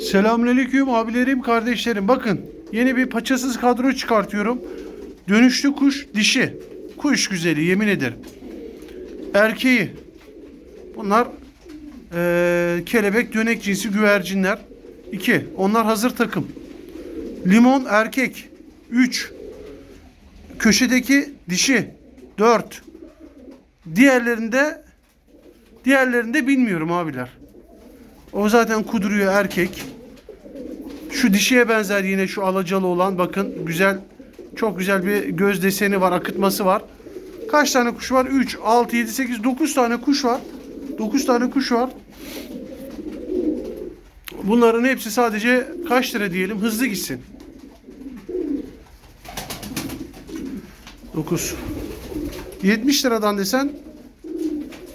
Selamünaleyküm abilerim, kardeşlerim. Bakın yeni bir paçasız kadro çıkartıyorum. Dönüşlü kuş dişi. Kuş güzeli yemin ederim. Erkeği. Bunlar eee, kelebek dönek cinsi güvercinler. 2. Onlar hazır takım. Limon erkek. 3. Köşedeki dişi. 4. Diğerlerinde diğerlerinde bilmiyorum abiler. O zaten kuduruyor erkek. Şu dişiye benzer yine şu alacalı olan bakın güzel çok güzel bir göz deseni var, akıtması var. Kaç tane kuş var? 3, 6, 7, 8, 9 tane kuş var. 9 tane kuş var. Bunların hepsi sadece kaç lira diyelim hızlı gitsin. 9. 70 liradan desen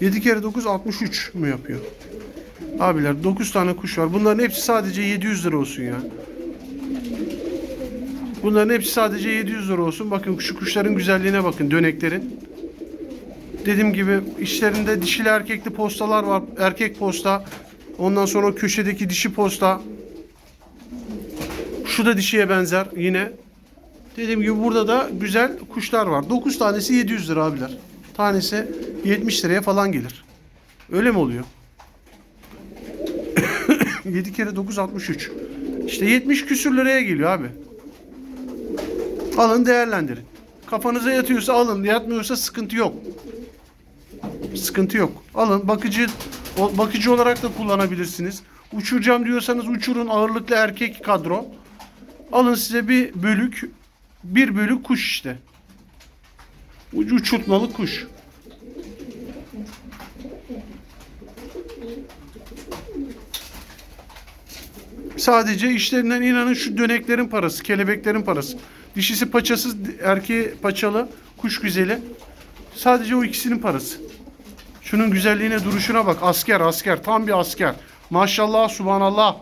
7 kere 9 63 mu yapıyor? Abiler 9 tane kuş var. Bunların hepsi sadece 700 lira olsun ya. Bunların hepsi sadece 700 lira olsun. Bakın şu kuşların güzelliğine bakın. Döneklerin. Dediğim gibi işlerinde dişili erkekli postalar var. Erkek posta. Ondan sonra köşedeki dişi posta. Şu da dişiye benzer yine. Dediğim gibi burada da güzel kuşlar var. 9 tanesi 700 lira abiler. Tanesi 70 liraya falan gelir. Öyle mi oluyor? 7 kere 9 63. İşte 70 küsür liraya geliyor abi. Alın değerlendirin. Kafanıza yatıyorsa alın, yatmıyorsa sıkıntı yok. Sıkıntı yok. Alın bakıcı bakıcı olarak da kullanabilirsiniz. Uçuracağım diyorsanız uçurun ağırlıklı erkek kadro. Alın size bir bölük bir bölük kuş işte. Uçurtmalı kuş. Sadece işlerinden inanın şu döneklerin parası, kelebeklerin parası. Dişisi paçasız, erkeği paçalı, kuş güzeli. Sadece o ikisinin parası. Şunun güzelliğine, duruşuna bak. Asker, asker. Tam bir asker. Maşallah, subhanallah.